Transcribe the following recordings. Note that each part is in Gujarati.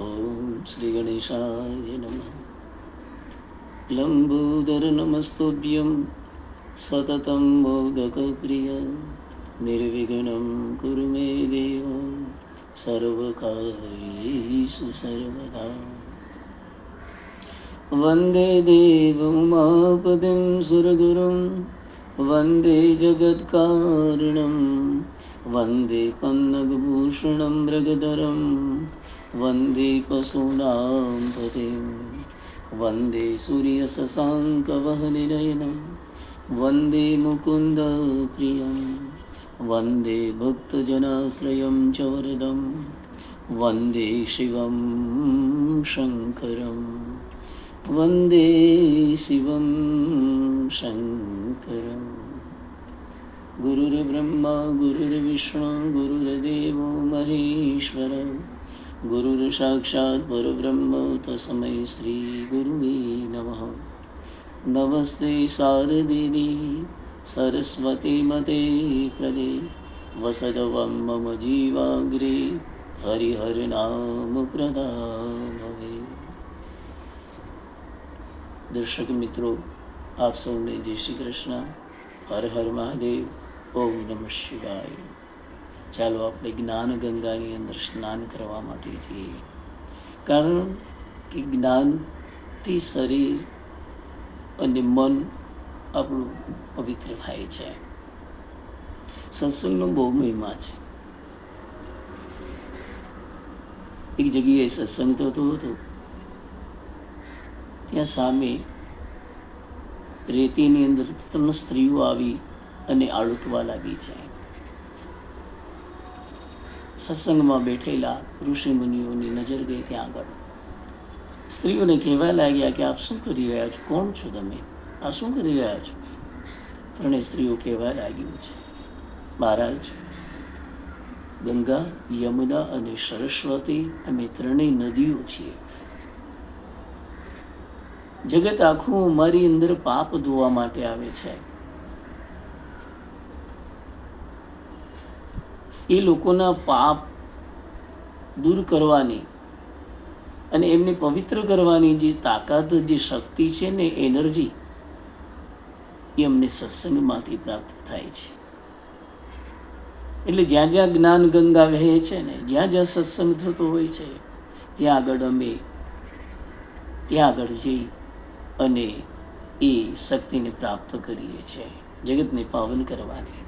ॐ श्रीगणेशाय नमः लम्बोदरनमस्तुभ्यं सततं मोदकप्रिय निर्विघ्नं कुरु मे देव सर्वकार्येषु सर्वदा वन्दे देवमुमापदिं सुरगुरुं वन्दे जगत्कारणं वन्दे पन्नगभूषणं વંદે પશુનામ પતિમ વંદે સૂર્ય શશાંકવહનિનયનમ વંદે મુકુંદ પ્રિયમ વંદે ભક્તજનાશ્રયમ ચ વરદમ વંદે શિવમ શંકરમ વંદે શિવમ શંકરમ ગુરુર્બ્રહ્મા ગુરુર્વિષ્ણુ ગુરુર્દેવો મહેશ્વર ગુરુર સાક્ષાત પરબ્રહ્મ તસ્મૈ શ્રી ગુરુવે નમઃ નમસ્તે શારદેવી સરસ્વતી મતે પ્રદે વસદવમ મમ જીવાગ્રે હરિહરનામ પ્રદામવે દર્શક મિત્રો આપ સૌને જય શ્રી કૃષ્ણ હર હર મહાદેવ ઓમ નમઃ શિવાય ચાલો આપણે જ્ઞાન ગંગાની અંદર સ્નાન કરવા માટે જઈએ. કારણ કે જ્ઞાનથી શરીર અને મન આપણું પવિત્ર થાય છે. સત્સંગનો બહુ મહિમા છે. એક જગ્યાએ સત્સંગ થતો હતો. ત્યાં સામે રેતીની અંદર ત્રણ સ્ત્રીઓ આવી અને આળુટવા લાગી છે. સત્સંગમાં બેઠેલા ઋષિ મુનિઓની નજર ગઈ ત્યાં આગળ. સ્ત્રીઓને કહેવા લાગ્યા કે, આપ શું કરી રહ્યા છો? કોણ છો તમે? આ શું કરી રહ્યા છો? ત્રણેય સ્ત્રીઓ કહેવા લાગ્યું છે, મહારાજ, ગંગા, યમુના અને સરસ્વતી અમે ત્રણેય નદીઓ છીએ. જગત આખું મારી અંદર પાપ ધોવા માટે આવે છે. એ લોકોના પાપ દૂર કરવાની અને એમને પવિત્ર કરવાની જે તાકાત, જે શક્તિ છે ને, એનર્જી, એ અમને સત્સંગમાંથી પ્રાપ્ત થાય છે. એટલે જ્યાં જ્યાં જ્ઞાન ગંગા વહે છે ને, જ્યાં જ્યાં સત્સંગ થતો હોય છે, ત્યાં આગળ અમે, ત્યાં આગળ જઈ અને એ શક્તિને પ્રાપ્ત કરીએ છીએ, જગતને પાવન કરવાની.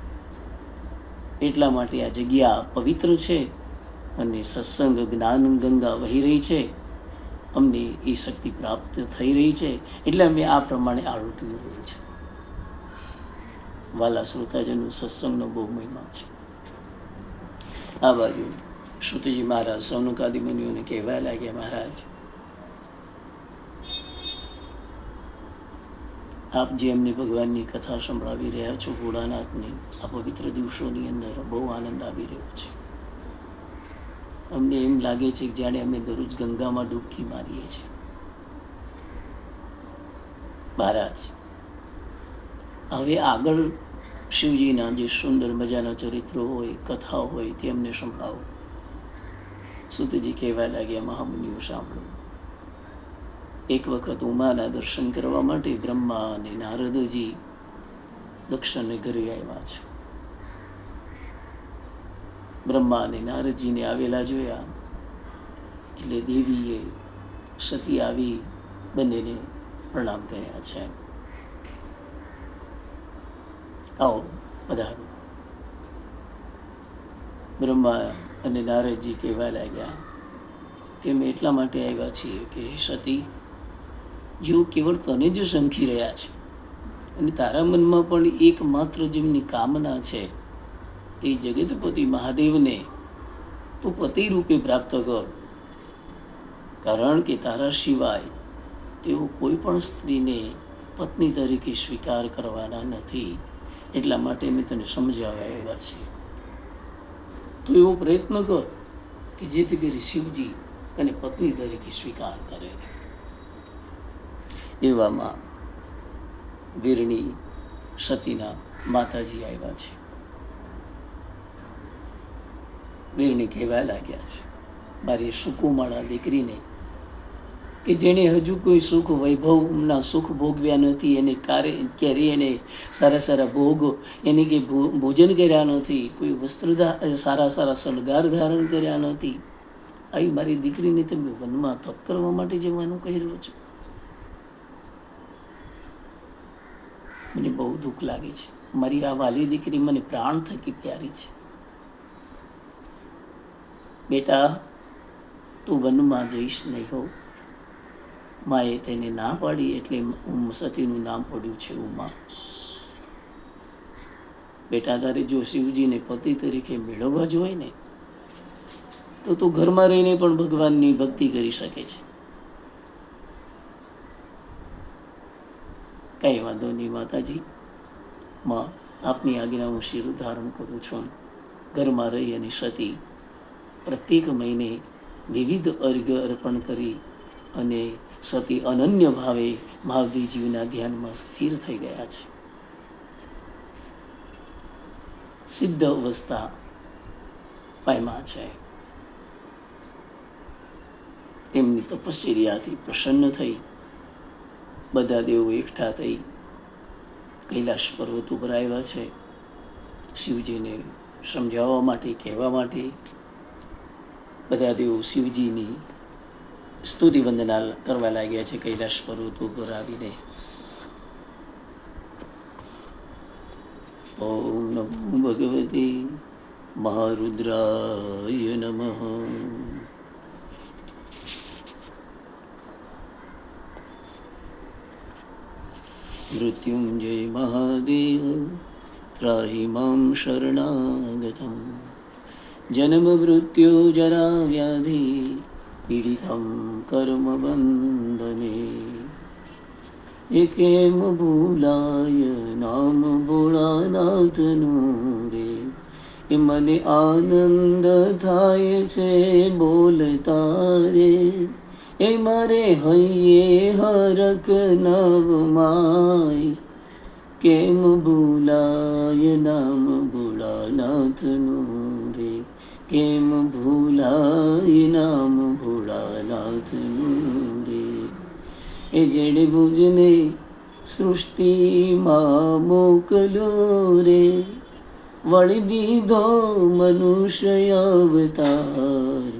એટલા માટે આ જગ્યા પવિત્ર છે અને સત્સંગ જ્ઞાન ગંગા વહી રહી છે. અમને એ શક્તિ પ્રાપ્ત થઈ રહી છે એટલે અમે આ પ્રમાણે આરોટી રહ્યું છે. વાલા શ્રોતાજનો સત્સંગનો બહુ મહિમા છે. આ બાજુ શ્રુતિજી મહારાજ સૌનકાદી મુનિઓને કહેવા લાગ્યા મહારાજ આપ જે એમને ભગવાનની કથા સંભળાવી રહ્યા છો, ભોળાનાથની, આ પવિત્ર દિવસોની અંદર બહુ આનંદ આવી રહ્યો છે. અમને એમ લાગે છે કે જાણે અમે દરરોજ ગંગામાં ડૂબકી મારીએ છીએ. મહારાજ, હવે આગળ શિવજીના જે સુંદર મજાના ચરિત્રો હોય કથાઓ હોય, તે અમને સંભળાવો. સુતજી કહેવા લાગ્યા, મહામુનિઓ, સાંભળો. એક વખત ઉમાના દર્શન કરવા માટે બ્રહ્મા અને નારદજી દક્ષને ઘરે આવ્યા છે. બ્રહ્મા અને નારદજીને આવેલા જોયા એટલે દેવીએ સતી આવી બંનેને પ્રણામ કર્યા છે. આવો, પધારો. બ્રહ્મા અને નારદજી કહેવા લાગ્યા કે અમે એટલા માટે આવ્યા છીએ કે સતી જેઓ કેવળ તને જ શંખી રહ્યા છે. અને તારા મનમાં પણ એકમાત્ર જેમની કામના છે તે જગતપતિ મહાદેવને તું પતિ રૂપે પ્રાપ્ત કર. કારણ કે તારા સિવાય તેઓ કોઈ પણ સ્ત્રીને પત્ની તરીકે સ્વીકાર કરવાના નથી. એટલા માટે મેં તને સમજાવ્યા આવ્યા છે. તો એવો પ્રયત્ન કર કે જેથી કરી શિવજી તને પત્ની તરીકે સ્વીકાર કરે. એવામાં વીરણી સતીના માતાજી આવ્યા છે. વીરણી કહેવા લાગ્યા છે, મારી સુકુમાળા દીકરીને, કે જેણે હજુ કોઈ સુખ વૈભવના સુખ ભોગવ્યા નથી, એને કારે ક્યારેય એને સારા સારા ભોગ, એને કે ભોજન કર્યા નથી, કોઈ વસ્ત્રધા સારા સારા શણગાર ધારણ કર્યા નથી, આવી મારી દીકરીને તમે વનમાં તપ કરવા માટે જવાનું કહી રહ્યો છો? મને બહુ દુઃખ લાગે છે. મારી આ વાલી દીકરી મને પ્રાણ થકી પ્યારી છે. બેટા, તું વનમાં જઈશ નહીં હો. માએ તેને ના પાડી એટલે સતીનું નામ પડ્યું છે ઉમા. બેટા, તારે જો શિવજીને પતિ તરીકે મેળવવા જોઈએ ને, તો તું ઘરમાં રહીને પણ ભગવાનની ભક્તિ કરી શકે છે. કઈ વાંધો નહીં માતાજી. માં, આપની આજ્ઞા હું શિર ધારણ કરું છું. ઘરમાં રહી અને સતી પ્રત્યેક મહિને વિવિધ અર્ઘ્ય અર્પણ કરી અને સતી અનન્ય ભાવે મહાદેવજીના ધ્યાનમાં સ્થિર થઈ ગયા છે. સિદ્ધ અવસ્થા પામ્યા છે. તેમની તપશ્ચર્યાથી પ્રસન્ન થઈ બધા દેવો એકઠા થઈ કૈલાશ પર્વત ઉપર આવ્યા છે. શિવજીને સમજાવવા માટે, કહેવા માટે બધા દેવો શિવજીની સ્તુતિ વંદના કરવા લાગ્યા છે કૈલાશ પર્વત ઉપર આવીને. ઓમ નમો ભગવતી મહારુદ્રાય નમઃ. મૃત્યુંજય મહાદેવ ત્રાહિ મામ શરણાગતમ જન્મ મૃત્યુ જરા વ્યાધિ પીડિતમ કર્મ બંધને એ કેમ ભૂલાય નામ ભોળાનાથનું રે એ મને આનંદ થાય છે બોલતા રે એ મારે હૈયે હરક નવ માય કેમ ભૂલાય નામ ભોળાનાથનું રે કેમ ભૂલાય નામ ભોળાનાથનું રે એ જેણે મુજને સૃષ્ટિમાં મોકલ્યો રે વળી દીધો મનુષ્ય અવતાર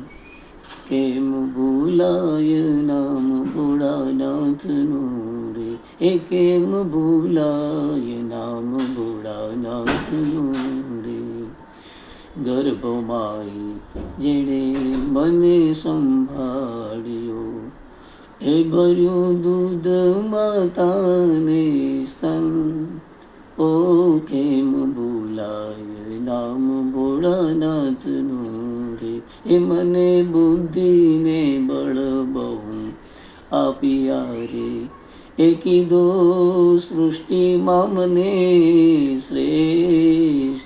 કેમ ભૂલાય નામ ભોળાનાથનું રે એ કેમ ભૂલાય નામ ભોળાનાથનું રે ગર્ભમાઈ જેણે મને સંભાળ્યો એ ભર્યું દૂધ માતાને સ્તન ઓ કેમ ભૂલાય નામ ભોળાનાથનું રે એ મને બુદ્ધિને બળ બહુ આપ્યા રે એ કીધો, સૃષ્ટિમાં મને શ્રેષ્ઠ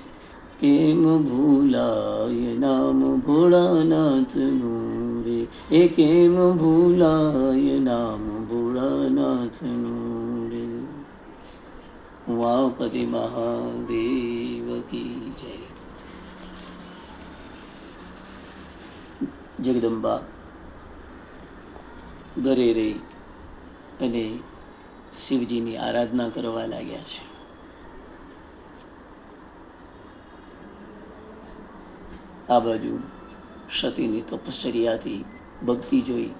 કેમ ભૂલાય નામ ભોળાનાથનું રે? એ કેમ ભૂલાય નામ ભોળાનાથનું રે? વાપતિ મહાદેવ કી જય. જગદંબા ઘરે રહી અને શિવજીની આરાધના કરવા લાગ્યા છે. આ બાજુ સતીની તપશ્ચર્યાથી ભક્તિ જોઈ.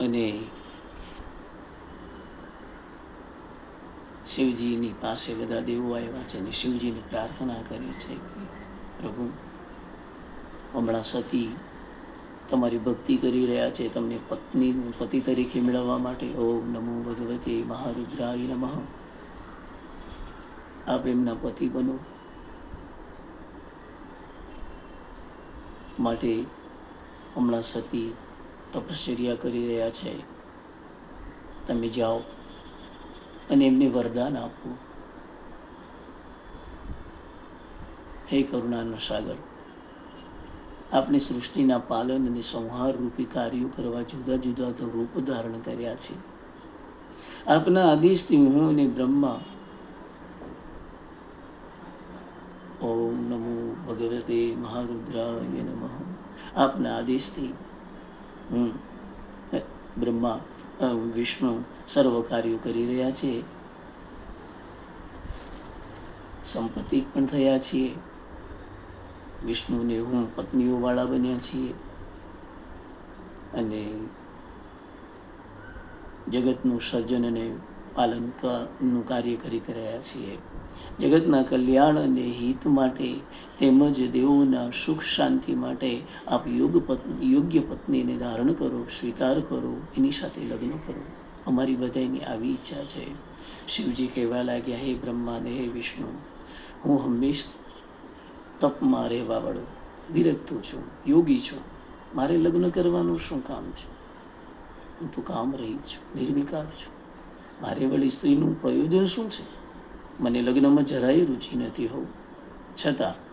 અને શિવજીની પાસે બધા દેવો આવ્યા છે અને શિવજીને પ્રાર્થના કરી છે પ્રભુ, હમણાં સતી તમારી ભક્તિ કરી રહ્યા છે, તમને પત્ની, પતિ તરીકે મેળવવા માટે ઓમ નમો ભગવતે મહારુદ્રાય નમઃ. આપ એમના પતિ બનો. માટે હમણાં સતી તપશ્ચર્યા કરી રહ્યા છે. તમે જાઓ. અને એમને વરદાન આપવું. હે કરુણાનો સાગર આપણે સૃષ્ટિના પાલન અને સંહાર રૂપી કાર્યો કરવા જુદા જુદા તો રૂપ ધારણ કર્યા છે. આપના આદેશથી હું અને બ્રહ્મા. ઓમ નમો ભગવતે મહારુદ્રાય નમઃ. આપના આદેશથી હમ બ્રહ્મા વિષ્ણુ સર્વ કાર્યો કરી રહ્યા છે. સંપત્તિ પણ થયા છીએ. વિષ્ણુને હું પત્નીઓવાળા બન્યા છીએ. અને જગતનું સર્જન અને પાલનનું કાર્ય કરી રહ્યા છીએ. જગતના કલ્યાણ અને હિત માટે તેમજ દેવોના સુખ શાંતિ માટે આપ યોગ યોગ્ય પત્નીને ધારણ કરો, સ્વીકાર કરો, એની સાથે લગ્ન કરો. અમારી બધાની આવી ઈચ્છા છે. શિવજી કહેવા લાગ્યા, હે બ્રહ્મા ને હે વિષ્ણુ, હું હંમેશ તપમાં રહેવા વાળો, વિરક્તો છું, યોગી છું. મારે લગ્ન કરવાનું શું કામ છે? હું તો કામ રહી છું, નિર્વિકાર છું. મારે વળી સ્ત્રીનું પ્રયોજન શું છે? મને લગ્નમાં જરાય રુચિ નથી હોવું છતાં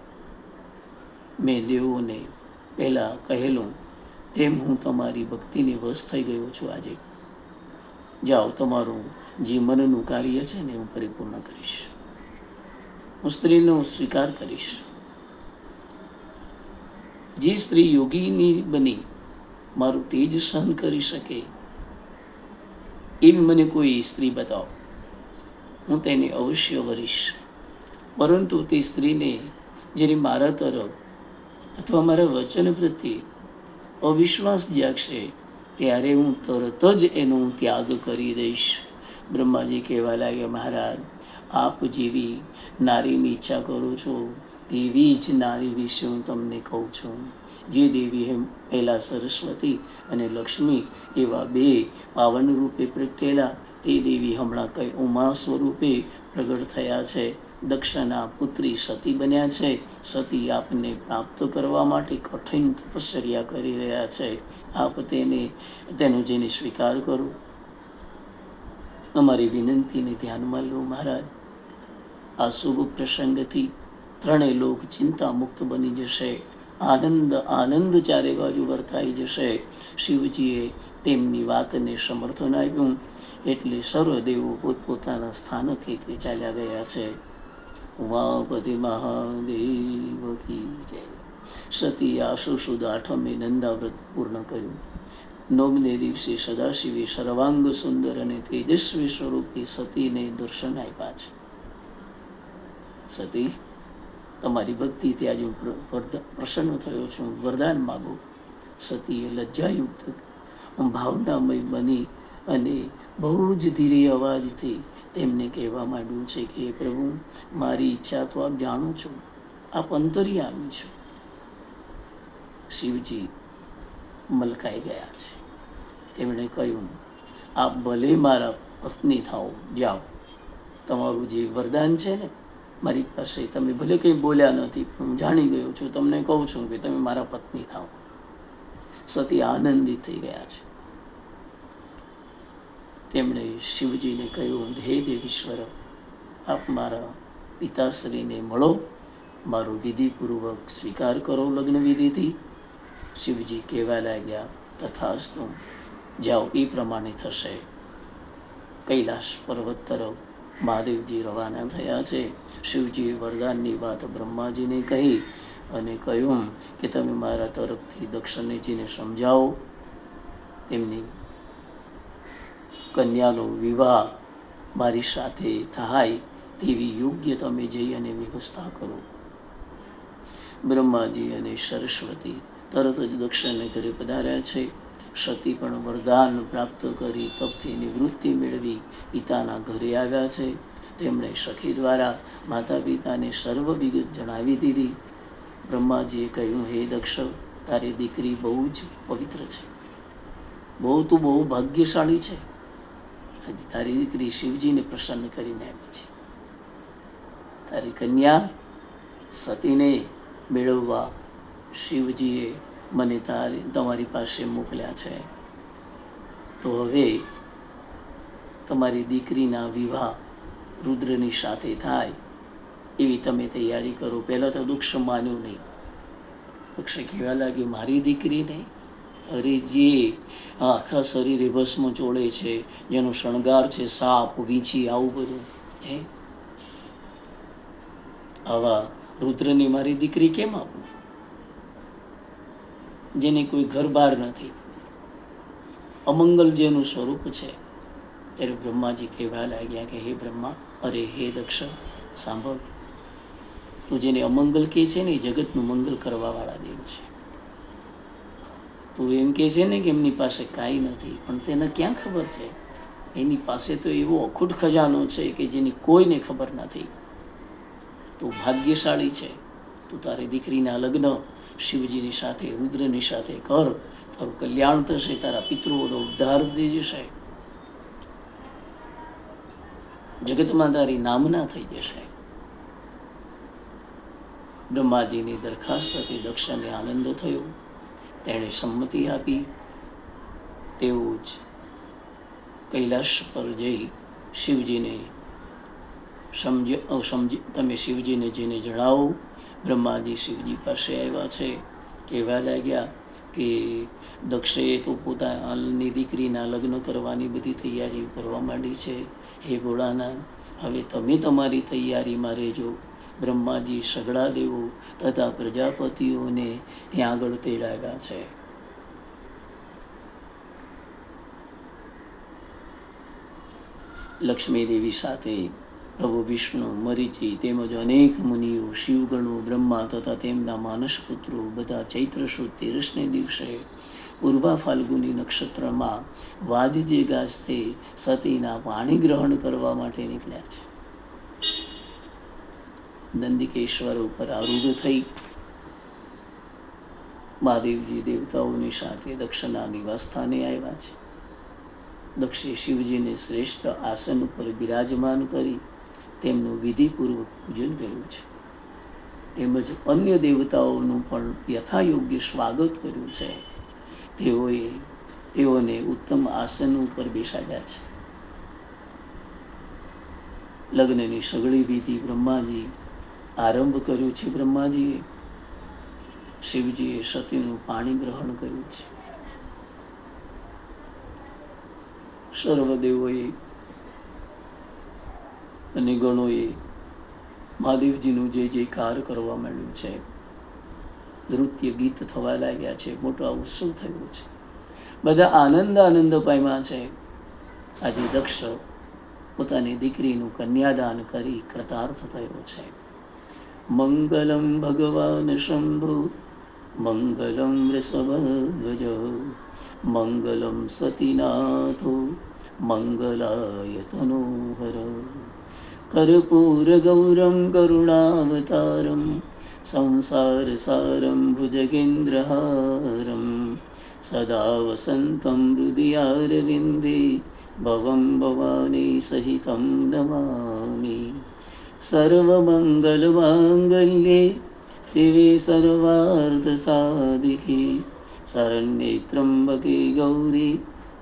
મેં દેવોને પહેલાં કહેલું, તેમ હું તમારી ભક્તિને વશ થઈ ગયો છું આજે. જાઓ, તમારું જે મનનું કાર્ય છે ને હું પરિપૂર્ણ કરીશ. હું સ્ત્રીનો સ્વીકાર કરીશ. જે સ્ત્રી યોગીની બની, મારું તેજ સહન કરી શકે. એવી મને કોઈ સ્ત્રી બતાવો. હું તેને અવશ્ય વરીશ. પરંતુ તે સ્ત્રીને જ્યારે મારા તરફ અથવા મારા વચન પ્રત્યે અવિશ્વાસ જાગશે, ત્યારે હું તરત જ એનો ત્યાગ કરી દઈશ. બ્રહ્માજી કહેવા લાગ્યા, મહારાજ, આપ જેવી નારીની ઈચ્છા કરો છો, તેવી જ નારી વિશે હું તમને કહું છું. જે દેવી એમ પહેલાં સરસ્વતી અને લક્ષ્મી એવા બે પાવન રૂપે પ્રગટેલા તે દેવી હમણાં કઈ ઉમા સ્વરૂપે પ્રગટ થયા છે. દક્ષના પુત્રી સતી બન્યા છે. સતી આપને પ્રાપ્ત કરવા માટે કઠિન તપશ્ચર્યા કરી રહ્યા છે. આપ તેને, તેનો જેને સ્વીકાર કરો. અમારી વિનંતીને ધ્યાનમાં લો મહારાજ. આ શુભ પ્રસંગથી ત્રણેય લોક ચિંતા મુક્ત બની જશે. આનંદ આનંદ ચારે બાજુ વર્તાઈ જશે. શિવજીએ તેમની વાતને સમર્થન આપ્યું. એટલે સર્વદેવો પોતપોતાના સ્થાનકે ચાલ્યા ગયા છે. ઉમાપતિ મહાદેવ કી જય. સતી આશુ સુદ આઠમે નંદાવ્રત પૂર્ણ કર્યું. નોમને દિવસે સદાશિવે સર્વાંગ સુંદર અને તેજસ્વી સ્વરૂપે સતીને દર્શન આપ્યા છે. સતી તમારી ભક્તિથી આજે હું પ્રસન્ન થયો છું. વરદાન માગો. સતીએ લજ્જાયુક્ત હું ભાવનામય બની અને બહુ જ ધીરે અવાજથી તેમને કહેવા માંડ્યું છે કે પ્રભુ, મારી ઈચ્છા તો આપ જાણો છો. આપ અંતર્યામી છો. શિવજી મલકાઈ ગયા છે. તેમણે કહ્યું, આપ ભલે મારા પત્ની થાઓ, જાઓ. તમારું જે વરદાન છે ને મારી પાસે તમે ભલે કંઈ બોલ્યા નથી હું જાણી ગયો છું, તમને કહું છું કે તમે મારા પત્ની થાઓ. સતી આનંદિત થઈ ગયા છે. તેમણે શિવજીને કહ્યું, હે દેવીશ્વર, આપ મારા પિતાશ્રીને મળો, મારો વિધિપૂર્વક સ્વીકાર કરો લગ્ન વિધિથી. શિવજી કહેવા લાગ્યા, તથાસ્તુ, જાઓ, એ પ્રમાણે થશે. કૈલાશ પર્વત તરફ મહાદેવજી રવાના થયા છે. શિવજીએ વરદાનની વાત બ્રહ્માજીને કહી અને કહ્યું કે તમે મારા તરફથી દક્ષિણજીને સમજાવો. તેમની કન્યાનો વિવાહ મારી સાથે થાય તેવી યોગ્ય તમે જઈ અને વ્યવસ્થા કરો. બ્રહ્માજી અને સરસ્વતી તરત જ દક્ષિણને ઘરે પધાર્યા છે. સતી પણ વરદાન પ્રાપ્ત કરી તપથી નિવૃત્તિ મેળવી પિતાના ઘરે આવ્યા છે. તેમણે સખી દ્વારા માતા પિતાને સર્વ વિગત જણાવી દીધી. બ્રહ્માજીએ કહ્યું, હે દક્ષ, તારી દીકરી બહુ જ પવિત્ર છે. બહુ તું બહુ ભાગ્યશાળી છે. આજે તારી દીકરી શિવજીને પ્રસન્ન કરીને આવી છે. તારી કન્યા સતીને મેળવવા શિવજીએ મને તારી તમારી પાસે મોકલ્યા છે. તો હવે તમારી દીકરીના વિવાહ રુદ્રની સાથે થાય એવી તમે તૈયારી કરો. પહેલાં તો દુઃખ માન્યું નહીં. પક્ષે કહેવા લાગ્યું, મારી દીકરીને અરે જે આખા શરીરે ભસ્મ ચોળે છે, જેનો શણગાર છે, સાપ વીંછી આવું બધું. હે? આવા રુદ્રને મારી દીકરી કેમ આપું? જેને કોઈ ઘર નથી. અમંગલ જેનું સ્વરૂપ છે, ત્યારે બ્રહ્માજી કહેવા લાગ્યા કે, હે બ્રહ્મા, અરે હે દક્ષ, સાંભળ. તું જેને અમંગલ કહે છે ને, એ જગતનું મંગલ કરવાવાળા દેવ છે. તું એમ કહે છે ને કે, એમની પાસે કાંઈ નથી, પણ તેને ક્યાં ખબર છે? એની પાસે તો એવો અખૂટ ખજાનો છે કે, જેની કોઈને ખબર નથી. તું ભાગ્યશાળી છે. તું તારી દીકરીના લગ્ન શિવજીની સાથે, રુદ્રની સાથે કર તારું કલ્યાણ થશે, તારા પિતૃઓનો ઉદ્ધાર થઈ જશે. જગતમાં તારી નામના થઈ જશે. બ્રહ્માજીની દરખાસ્તથી દક્ષને આનંદ થયો. તેણે સંમતિ આપી. તેવું જ કૈલાશ પર જઈ શિવજીને સમજ સમજી, તમે શિવજીને જેને જણાવો બ્રહ્માજી શિવજી પાસે આવ્યા છે. કહેવા લાગ્યા કે દક્ષે તો પોતાની દીકરીના લગ્ન કરવાની બધી તૈયારીઓ કરવા માંડી છે. હે ભોળાના હવે તમે તમારી તૈયારીમાં રહેજો. બ્રહ્માજી સગડા દેવો તથા પ્રજાપતિઓને ત્યાં આગળ તેડાવ્યા છે. લક્ષ્મીદેવી સાથે પ્રભુ વિષ્ણુ મરીચી તેમજ અનેક મુનિઓ, શિવગણો, બ્રહ્મા તથા તેમના માનસ પુત્રો બધા ચૈત્ર સુદ તેરસને દિવસે પૂર્વા ફાલ્ગુની નક્ષત્રમાં વાજજે ગાજતે સતીના પાણી ગ્રહણ કરવા માટે નીકળ્યા છે. નંદિકેશ્વર ઉપર આરૂઢ થઈ મહાદેવજી દેવતાઓની સાથે દક્ષના નિવાસ સ્થાને આવ્યા છે. દક્ષે શિવજીને શ્રેષ્ઠ આસન ઉપર બિરાજમાન કરી તેમનું વિધિપૂર્વક પૂજન કર્યું છે. તેમજ અન્ય દેવતાઓનું પણ યથાયોગ્ય સ્વાગત કર્યું છે. તેઓએ, તેઓને ઉત્તમ આસન ઉપર બેસાડ્યા છે. લગ્નની સગળી વિધિ બ્રહ્માજી આરંભ કર્યું છે બ્રહ્માજીએ. શિવજીએ સતીનું પાણી ગ્રહણ કર્યું છે. સર્વદેવોએ અને ગણોએ મહાદેવજીનું જે જે કાર કરવા માંડ્યું છે, નૃત્ય ગીત થવા લાગ્યા છે, મોટો ઉત્સવ થયો છે. બધા આનંદ આનંદ પામ્યા છે. આજે દક્ષ પોતાની દીકરીનું કન્યાદાન કરી કૃતાર્થ થયો છે. મંગલમ ભગવાન શંભુ, મંગલમ વૃષભધ્વજ મંગલમ સતીનાથો, મંગલાય તનોહર कर्पूरगौरं करुणावतारं संसारसारं भुजगेन्द्रहारं सदा वसन्तं हृदयारविन्दे भवं भवानी सहितं नमामि। सर्वमङ्गलमाङ्गल्ये शिवे सर्वार्थसाधिके शरण्ये त्र्यम्बके गौरी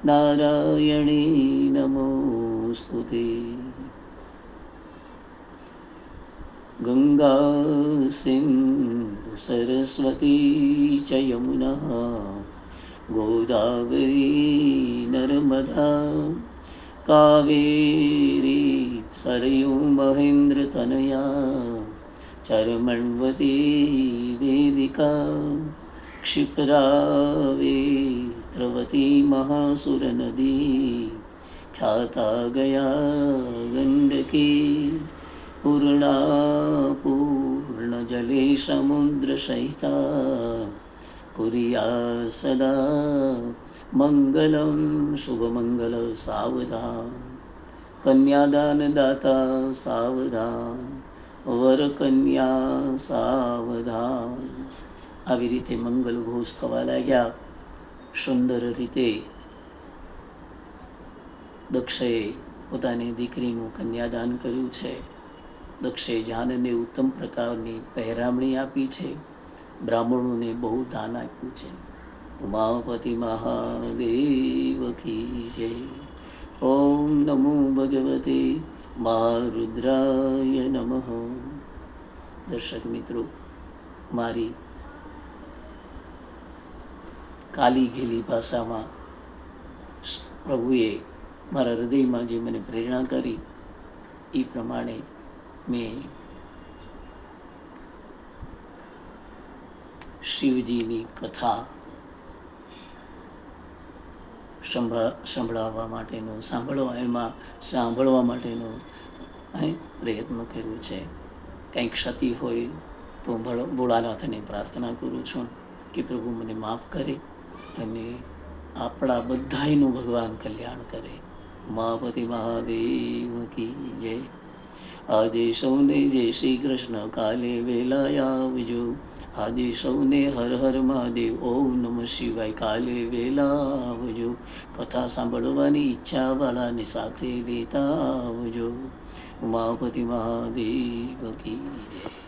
नारायणी नमोऽस्तु ते ગંગા સિંધુ સરસ્વતી ચ યમુના ગોદાવરી નર્મદા કાવેરી સરયુ મહેન્દ્ર તનયા ચરમણવતી વેદિકા ક્ષિપ્રાવી ત્રવતી મહાસુરનદી ખ્યાતા ગયા ગંડકી પૂર્ણા પૂર્ણ જલે સમુદ્ર સહિતા કુરિયા સદા મંગલમ શુભમંગલ સાવધાન કન્યાદાન સાવધાન વર સાવધાન આવી રીતે મંગલ ઘોષ થવા લાગ્યા. સુંદર રીતે દક્ષે પોતાની દીકરીનું કન્યાદાન કર્યું છે. દક્ષે જાનને ઉત્તમ પ્રકારની પહેરામણી આપી છે. બ્રાહ્મણોને બહુ દાન આપ્યું છે. ઉમાપતિ મહાદેવ કી જય. ઓમ નમો ભગવતે મહારુદ્રાય નમઃ. દર્શક મિત્રો, મારી કાલી ઘેલી ભાષામાં પ્રભુએ મારા હૃદયમાં જે મને પ્રેરણા કરી, એ પ્રમાણે મેં શિવજીની કથા સંભળા, સંભળાવવા માટેનું, સાંભળવા, એમાં સાંભળવા માટેનું પ્રયત્ન કર્યું છે. કંઈ ક્ષતિ હોય તો ભોળ- ભોળાનાથને પ્રાર્થના કરું છું કે પ્રભુ મને માફ કરે અને આપણા બધાયનું ભગવાન કલ્યાણ કરે. માપતિ મહાદેવ કી જય. આજે સૌને જય શ્રી કૃષ્ણ કાલે વેલા આવજો આજે સૌને હર હર મહાદેવ ઓમ નમઃ શિવાય કાલે વેલા આવજો કથા સાંભળવાની ઈચ્છા વાળાને સાથે લેતા આવજો ઉમાપતિ મહાદેવ કી જય